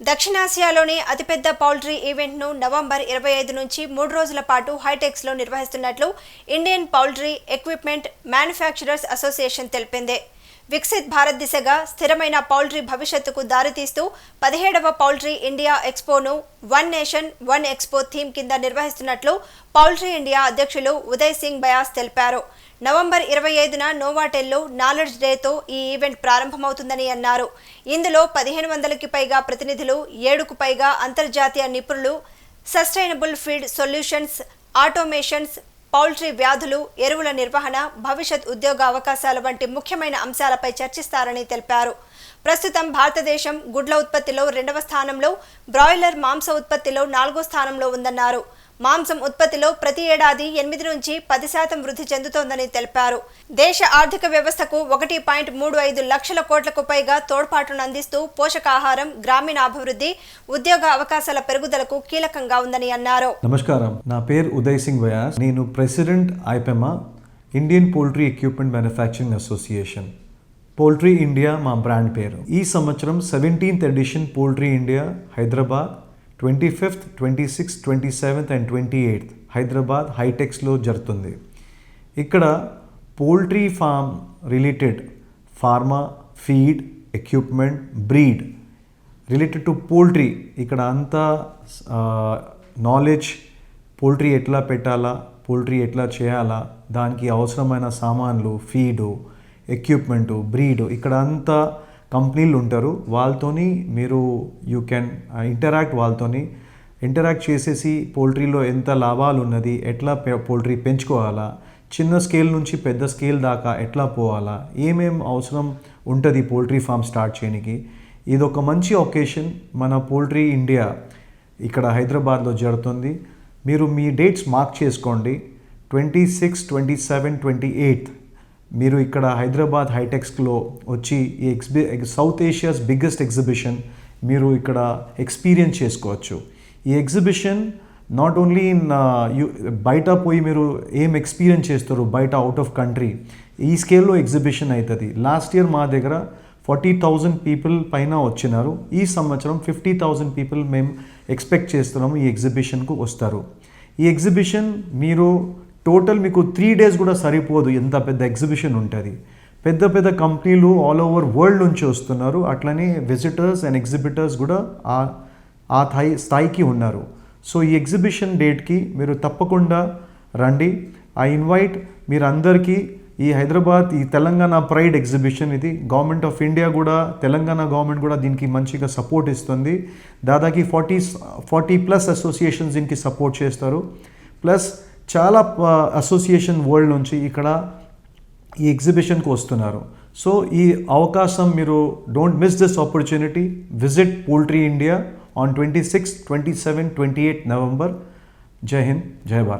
దక్షిణాసియాలోని అతిపెద్ద poultry ఈవెంట్ను November ఇరవై ఐదు నుంచి మూడు రోజుల పాటు హైటెక్స్లో నిర్వహిస్తున్నట్లు Indian poultry equipment manufacturers association తెలిపింది. వికసిత్ భారత్ దిశగా స్థిరమైన పౌల్ట్రీ భవిష్యత్తుకు దారితీస్తూ పదిహేడవ poultry India ఎక్స్పోను one nation one expo theme కింద నిర్వహిస్తున్నట్లు పౌల్ట్రీ ఇండియా అధ్యక్షులు ఉదయ్ సింగ్ బయాస్ తెలిపారు. నవంబర్ ఇరవై ఐదున నోవాటెల్లో నాలెడ్జ్ డేతో ఈ ఈవెంట్ ప్రారంభమవుతుందని అన్నారు. ఇందులో పదిహేను వందలకి పైగా ప్రతినిధులు ఏడుకు పైగా అంతర్జాతీయ నిపుణులు sustainable feed solutions automations poultry వ్యాధులు ఎరువుల నిర్వహణ భవిష్యత్ ఉద్యోగ అవకాశాల వంటి ముఖ్యమైన అంశాలపై చర్చిస్తారని తెలిపారు. ప్రస్తుతం భారతదేశం గుడ్ల ఉత్పత్తిలో రెండవ స్థానంలో బ్రాయిలర్ మాంస ఉత్పత్తిలో నాలుగో స్థానంలో ఉందన్నారు. మాంసం ఉత్పత్తిలో ప్రతి ఏడాది ఎనిమిది నుంచి పది శాతం వృద్ధి చెందుతోందని తెలిపారు. దేశ ఆర్థిక వ్యవస్థకు ఒకటి పాయింట్ మూడు ఐదు లక్షల కోట్లకు పైగా తోడ్పాటును అందిస్తూ పోషకాహారం గ్రామీణ అభివృద్ధి ఉద్యోగ అవకాశాల పెరుగుదలకు కీలకంగా ఉందని అన్నారు. నమస్కారం. నా పేరు ఉదయ్ సింగ్ వ్యాస్. నేను president IPEMA Indian poultry equipment manufacturing association. Poultry India మా బ్రాండ్ పేరు. ఈ సంవత్సరం seventeenth edition poultry India Hyderabad twenty fifth twenty sixth twenty seventh and twenty eighth Hyderabad హైటెక్స్లో జరుగుతుంది. ఇక్కడ poultry farm related pharma feed equipment breed related to poultry. ఇక్కడ అంతా knowledge poultry ఎట్లా పెట్టాలా పోల్ట్రీ ఎట్లా చేయాలా దానికి అవసరమైన సామాన్లు ఫీడు ఎక్విప్మెంటు బ్రీడు ఇక్కడ అంతా కంపెనీలు ఉంటారు. వాళ్ళతోని మీరు యూ కెన్ ఇంటరాక్ట్ వాళ్ళతోని. ఇంటరాక్ట్ చేసేసి పోల్ట్రీలో ఎంత లాభాలు ఉన్నది ఎట్లా పె- పోల్ట్రీ పెంచుకోవాలా చిన్న స్కేల్ నుంచి పెద్ద స్కేల్ దాకా ఎట్లా పోవాలా ఏమేం అవసరం ఉంటుంది పోల్ట్రీ ఫామ్ స్టార్ట్ చేయడానికి ఇది ఒక మంచి ఒకేషన్ మన పోల్ట్రీ ఇండియా ఇక్కడ హైదరాబాద్లో జరుగుతుంది. మీరు మీ డేట్స్ మార్క్ చేసుకోండి. Twenty six twenty seven twenty eight మీరు ఇక్కడ హైదరాబాద్ హైటెక్స్లో వచ్చి ఈ ఎక్స్బి సౌత్ ఏషియాస్ బిగ్గెస్ట్ ఎగ్జిబిషన్ మీరు ఇక్కడ ఎక్స్పీరియన్స్ చేసుకోవచ్చు. ఈ exhibition not only in you బయట పోయి మీరు ఏం ఎక్స్పీరియన్స్ చేస్తారు బయట అవుట్ ఆఫ్ కంట్రీ ఈ స్కేల్లో ఎగ్జిబిషన్ అవుతుంది లాస్ట్ ఇయర్ మా దగ్గర ఫార్టీ థౌజండ్ పీపుల్ పైన వచ్చినారు. ఈ సంవత్సరం ఫిఫ్టీ థౌజండ్ పీపుల్ మేము ఎక్స్పెక్ట్ చేస్తున్నాము ఈ ఎగ్జిబిషన్కు వస్తారు. ఈ ఎగ్జిబిషన్ మీరు టోటల్ మీకు త్రీ డేస్ కూడా సరిపోదు. ఎంత పెద్ద ఎగ్జిబిషన్ ఉంటుంది. పెద్ద పెద్ద కంపెనీలు ఆల్ ఓవర్ వరల్డ్ నుంచి వస్తున్నారు. అట్లనే విజిటర్స్ అండ్ ఎగ్జిబిటర్స్ కూడా ఆ ఆ స్థాయి స్థాయికి ఉన్నారు. సో ఈ ఎగ్జిబిషన్ డేట్కి మీరు తప్పకుండా రండి. ఐ ఇన్వైట్ మీరు అందరికీ ఈ హైదరాబాద్ ఈ తెలంగాణ ప్రైడ్ ఎగ్జిబిషన్ ఇది. గవర్నమెంట్ ఆఫ్ ఇండియా కూడా తెలంగాణ గవర్నమెంట్ కూడా దీనికి మంచిగా సపోర్ట్ ఇస్తుంది. దాదాపు ఫార్టీ ఫార్టీ ప్లస్ అసోసియేషన్స్ దీనికి సపోర్ట్ చేస్తారు. ప్లస్ చాలా అసోసియేషన్ వరల్డ్ నుంచి ఇక్కడ ఈ ఎగ్జిబిషన్కి వస్తున్నారు. సో ఈ అవకాశం మీరు don't miss this opportunity visit poultry India on twenty six twenty seven twenty eight November జై హింద్ జై భారత్